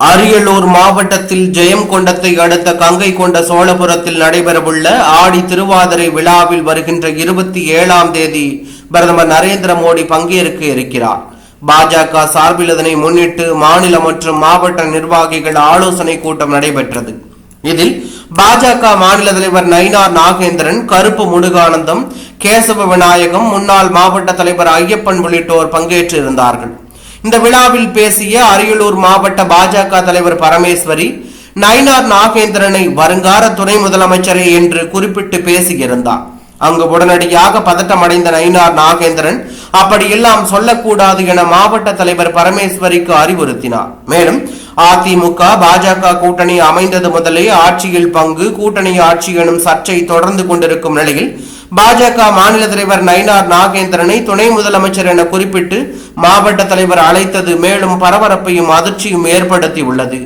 அரியலூர் மாவட்டத்தில் ஜெயங்கொண்டத்தை அடுத்த கங்கை கொண்ட சோழபுரத்தில் நடைபெறவுள்ள ஆடி திருவாதிரை விழாவில் வருகின்ற இருபத்தி ஏழாம் தேதி பிரதமர் நரேந்திர மோடி பங்கேற்க இருக்கிறார். பாஜக சார்பில் அதனை முன்னிட்டு மாநில மற்றும் மாவட்ட நிர்வாகிகள் ஆலோசனை கூட்டம் நடைபெற்றது. இதில் பாஜக மாநில தலைவர் நயினார் நாகேந்திரன் கருப்பு முருகானந்தம் கேசவ விநாயகம் முன்னாள் மாவட்ட தலைவர் ஐயப்பன் உள்ளிட்டோர் பங்கேற்று இருந்தார்கள் இந்த விழாவில் பேசிய அரியலூர் மாவட்ட பாஜக தலைவர் பரமேஸ்வரி நயினார் நாகேந்திரனை வருங்கார துணை முதலமைச்சரே என்று குறிப்பிட்டு பேசியிருந்தார். அங்கு உடனடியாக பதட்டமடைந்த நயினார் நாகேந்திரன் அப்படியெல்லாம் சொல்லக்கூடாது என மாவட்ட தலைவர் பரமேஸ்வரிக்கு அறிவுறுத்தினார். மேலும் அதிமுக பாஜக கூட்டணி அமைந்தது முதலே ஆட்சியில் பங்கு கூட்டணி ஆட்சி எனும் சர்ச்சை தொடர்ந்து கொண்டிருக்கும் நிலையில் பாஜக மாநில தலைவர் நயினார் நாகேந்திரனை துணை முதலமைச்சர் என குறிப்பிட்டு மாவட்ட தலைவர் அழைத்தது மேலும் பரபரப்பையும் அதிர்ச்சியும் ஏற்படுத்தி உள்ளது